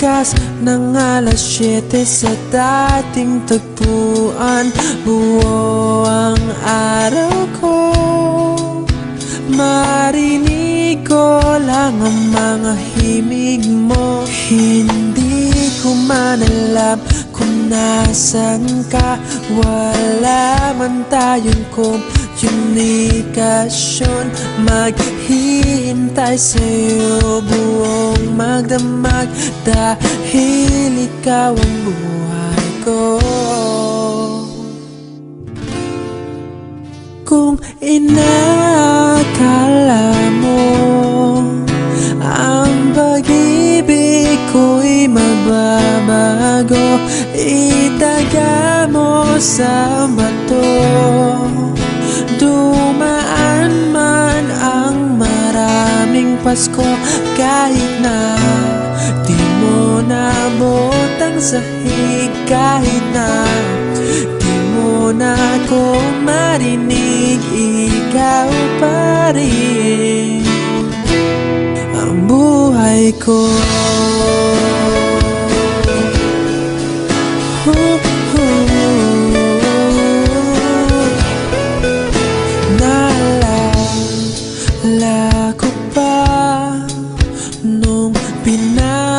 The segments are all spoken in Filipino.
Bukas ng alas 7 sa dating tagpuan. Buo ang araw ko. Marinig ko lang ang mga himig mo. Hindi ko man alam kung nasan ka. Wala man tayong komunikasyon Maghihintay sa'yo. Buong magdamag Dahil ikaw ang buhay ko. Kung inakala mo Ang pag-ibig ko'y magbabago Itaga mo sa bato Pasko Kahit na di mo nabot ang sahig Kahit na Di mo na ako marinig Ikaw pa rin. Ang buhay ko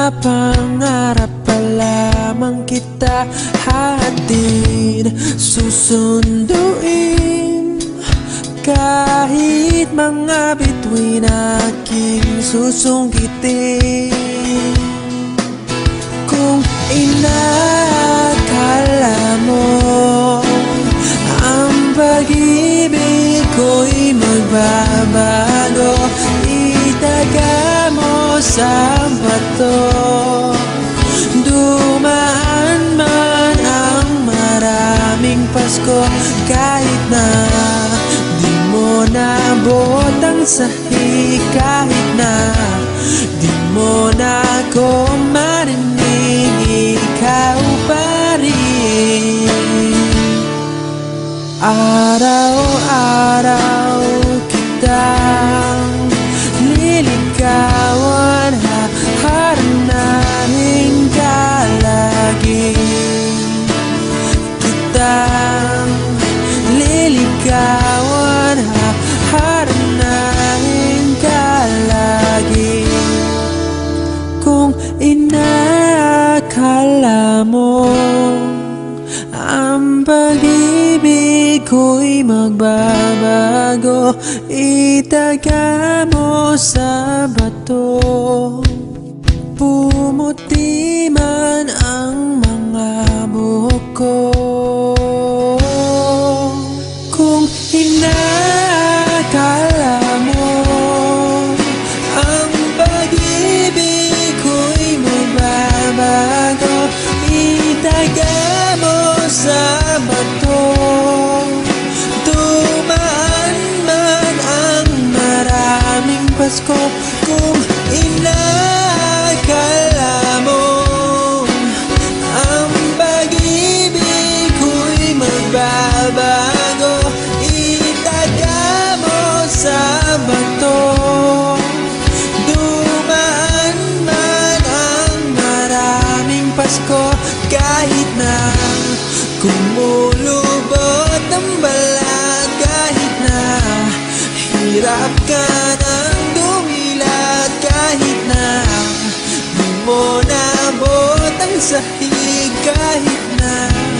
pinapangarap pa lamang kita Hatid susunduin. Kahit mga bituin aking susungkitin Kung inakala sa bato. Dumaan man ang maraming Pasko Kahit na di mo nabot ang sahig Kahit na di mo na ako marinig Ikaw pa rin. Araw-araw liligawan Haharanahin ka lagi. Kung inakala mo ang pag-ibig ko'y magbabago Itaga mo sa bato. Pumuti man ang mga buhok ko inakala mo Ang pag-ibig ko'y magbabago. Sa bato. Dumaan man ang maraming maraming Pasko Kahit na kumulubot ang balat Kahit na hirap ka ng dumilat Kahit na di mo nabot ang sahig Kahit na